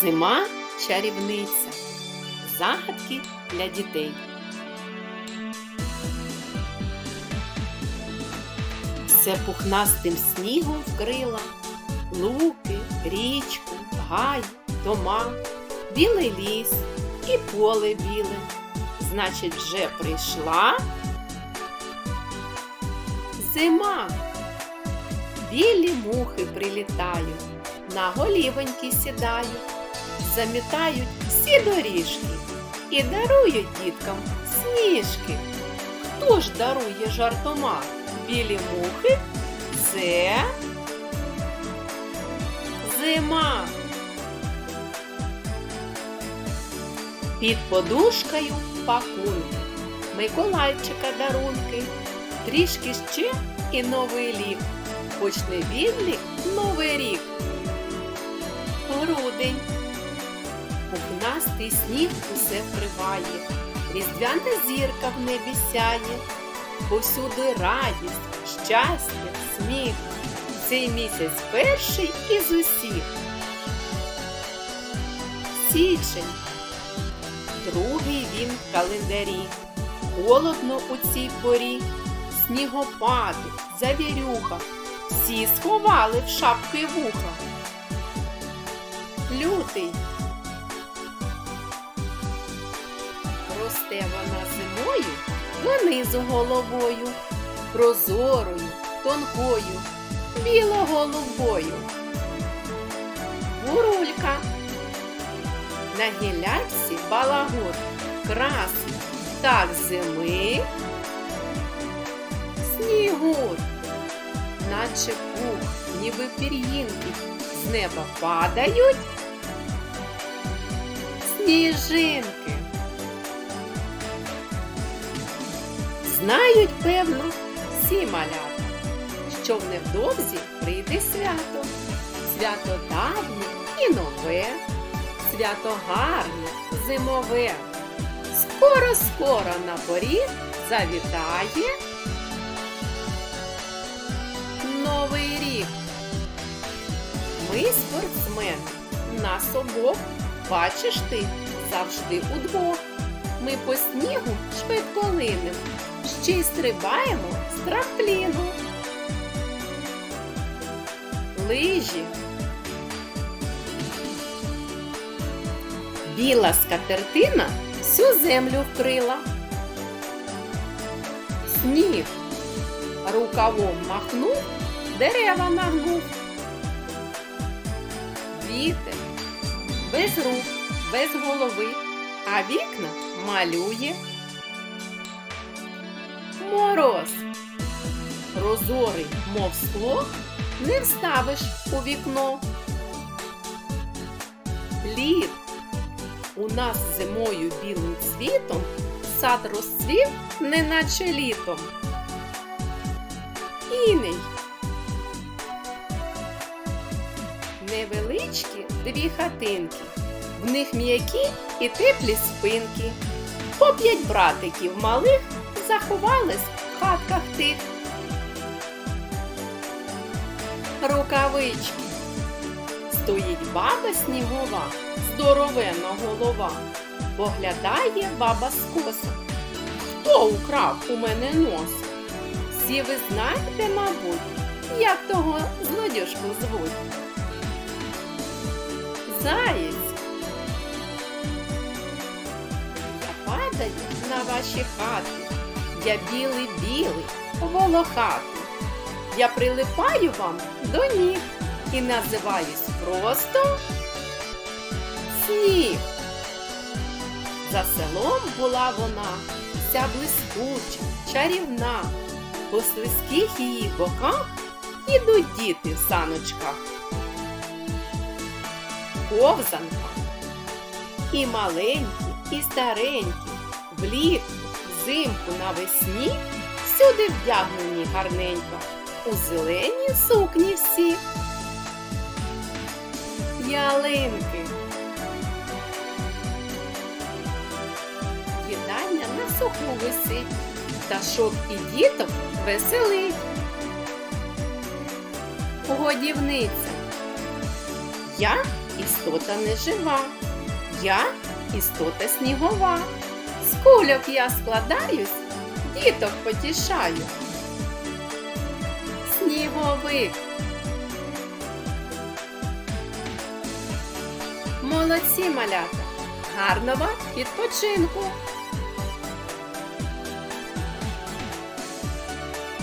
Зима чарівниця. Загадки для дітей. Все пухнастим снігом вкрила луки, річку, гай, дома, білий ліс і поле біле. Значить, вже прийшла зима. Білі мухи прилітають, на голівоньки сідають, замітають всі доріжки і дарують діткам сніжки. Хто ж дарує жартома? Білі мухи це зима. Під подушкою пакунки, Миколайчика дарунки, трішки ще і новий лік. Почне відлік новий рік. Грудень. Пухнастий сніг усе вкриває, різдвяна зірка в небі сяє, повсюди радість, щастя, сміх. Цей місяць перший із усіх. Січень. Другий він в календарі. Холодно у цій порі, снігопади, завірюха, всі сховали в шапки вуха. Лютий. Росте вона зимою донизу головою, прозорою, тонкою, біло-голубою. Бурулька. На гілячці балагур, красний, так зими. Снігур, наче пух, ніби пір'їнки, з неба падають сніжинки. Знають, певно, всі малята, що в невдовзі прийде свято, свято давнє і нове, свято гарне, зимове. Скоро-скоро на поріг завітає Новий рік. Ми спортсмени, нас обох, бачиш ти, завжди удвох. Ми по снігу швидко линем, ще й стрибаємо з трампліну. Лижі. Біла скатертина всю землю вкрила. Сніг рукавом махнув, дерева нагнув. Вітер без рук, без голови, а вікна малює. Мороз. Прозорий, мов скло, не вставиш у вікно. Лід. У нас зимою білим цвітом сад розцвів, неначе літом. Іней. Невеличкі дві хатинки, в них м'які і теплі спинки. По п'ять братиків малих заховались в хатках тих. Рукавички. Стоїть баба снігова, здоровенна голова. Поглядає баба скоса. Хто украв у мене нос? Всі ви знаєте, мабуть, як того злодюжку звуть? Заєць. Я падаю на ваші хати. Я білий-білий, волохатий. Я прилипаю вам до ніг і називаюсь просто сніг. За селом була вона, вся блискуча, чарівна. По слизьких її боках ідуть діти в саночках. Ковзанка. І маленькі, і старенькі, влітку, взимку навесні всюди вдягнені гарненько, у зелені сукні всі. Ялинки. Їдальня на суху висить, пташок і діток веселить. Годівниця. Я істота нежива. Я істота снігова. З кульок я складаюсь, діток потішаю. Сніговик. Молодці малята! Гарного відпочинку!